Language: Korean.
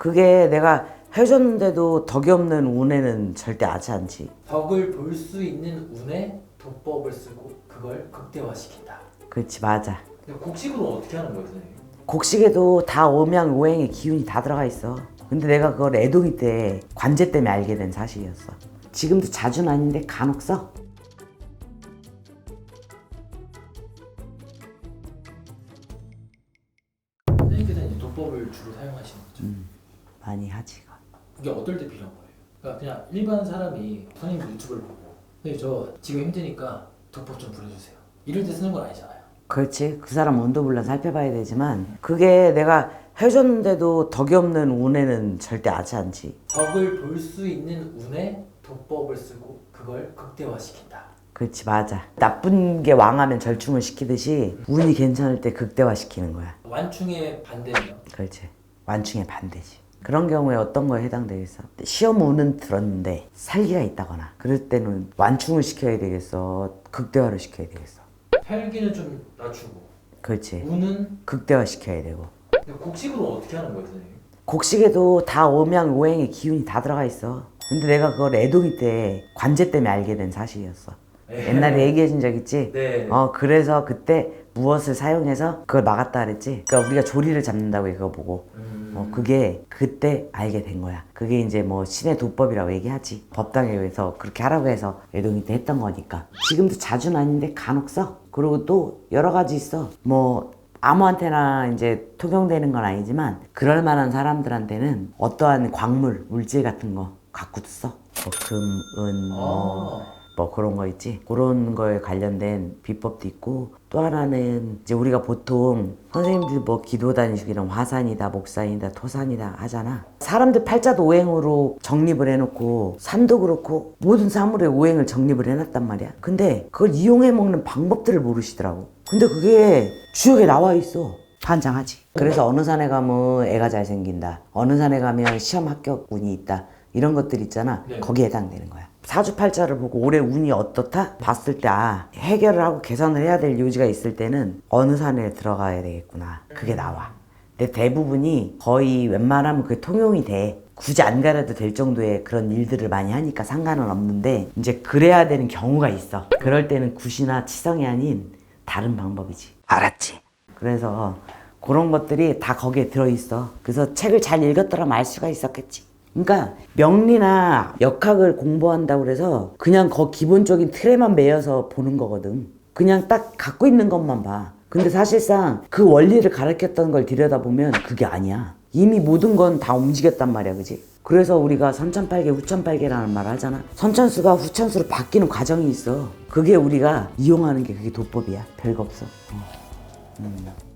그게 내가 해줬는데도 덕이 없는 운에는 절대 하지 않지. 덕을 볼 수 있는 운에 도법을 쓰고 그걸 극대화시킨다. 그렇지 맞아. 근데 곡식으로 어떻게 하는 거예요, 선생님? 곡식에도 다 오명 오행의 기운이 다 들어가 있어. 근데 내가 그걸 애동이 때 관제 때문에 알게 된 사실이었어. 지금도 자주는 아닌데 간혹 써. 선생님께서 이제 도법을 주로 사용하시는 거죠. 많이 하지. 그게 어떨 때 필요한 거예요? 그러니까 그냥 일반 사람이 선생님 유튜브를 보고 선생님 저 지금 힘드니까 도법 좀 부려주세요. 이럴 때 쓰는 건 아니잖아요. 그렇지. 그 사람 온도불란 살펴봐야 되지만 그게 내가 해줬는데도 덕이 없는 운에는 절대 하지 않지. 덕을 볼 수 있는 운에 도법을 쓰고 그걸 극대화시킨다. 그렇지 맞아. 나쁜 게 왕하면 절충을 시키듯이 운이 괜찮을 때 극대화 시키는 거야. 완충의 반대는요? 그렇지. 완충의 반대지. 그런 경우에 어떤 거에 해당되겠어? 시험 운은 들었는데 살기가 있다거나 그럴 때는 완충을 시켜야 되겠어? 극대화를 시켜야 되겠어? 혈기는 좀 낮추고 그렇지. 운은 극대화 시켜야 되고. 근데 곡식으로 어떻게 하는 거예요, 선생님? 곡식에도 다 오명 오행의 기운이 다 들어가 있어. 근데 내가 그걸 애동이 때 관제 때문에 알게 된 사실이었어. 옛날에 얘기해 준 적 있지? 네. 어, 그래서 그때 무엇을 사용해서 그걸 막았다 그랬지? 그러니까 우리가 조리를 잡는다고 그거 보고. 음, 어, 그게 그때 알게 된 거야. 그게 이제 뭐 신의 도법이라고 얘기하지. 법당에 의해서 그렇게 하라고 해서 애동이 때 했던 거니까. 지금도 자주는 아닌데 간혹 써. 그리고 또 여러 가지 있어. 뭐 아무한테나 이제 통용되는 건 아니지만 그럴 만한 사람들한테는 어떠한 광물, 물질 같은 거 갖고도 써. 뭐 금, 은, 뭐 아, 뭐 그런 거 있지? 그런 거에 관련된 비법도 있고 또 하나는 이제 우리가 보통 선생님들 뭐 기도 다니시고 이런 화산이다 목산이다 토산이다 하잖아. 사람들 팔자도 오행으로 정립을 해놓고 산도 그렇고 모든 사물의 오행을 정립을 해놨단 말이야. 근데 그걸 이용해 먹는 방법들을 모르시더라고. 근데 그게 주역에 나와 있어. 반장하지. 그래서 어느 산에 가면 애가 잘 생긴다. 어느 산에 가면 시험 합격 운이 있다. 이런 것들 있잖아. 네. 거기에 해당되는 거야 사주팔자를 보고 올해 운이 어떻다? 봤을 때 아, 해결을 하고 개선을 해야 될 요지가 있을 때는 어느 산에 들어가야 되겠구나. 그게 나와. 근데 대부분이 거의 웬만하면 그게 통용이 돼. 굳이 안 가려도 될 정도의 그런 일들을 많이 하니까 상관은 없는데 이제 그래야 되는 경우가 있어. 그럴 때는 굿이나 치성이 아닌 다른 방법이지. 알았지. 그래서 그런 것들이 다 거기에 들어있어. 그래서 책을 잘 읽었더라면 알 수가 있었겠지 그러니까 명리나 역학을 공부한다고 그래서 그냥 거 기본적인 틀에만 매여서 보는 거거든. 그냥 딱 갖고 있는 것만 봐. 근데 사실상 그 원리를 가르쳤던 걸 들여다보면 그게 아니야. 이미 모든 건 다 움직였단 말이야, 그지? 그래서 우리가 선천팔계, 후천팔계라는 말 하잖아. 선천수가 후천수로 바뀌는 과정이 있어. 그게 우리가 이용하는 게 그게 도법이야. 별거 없어. 어. 음.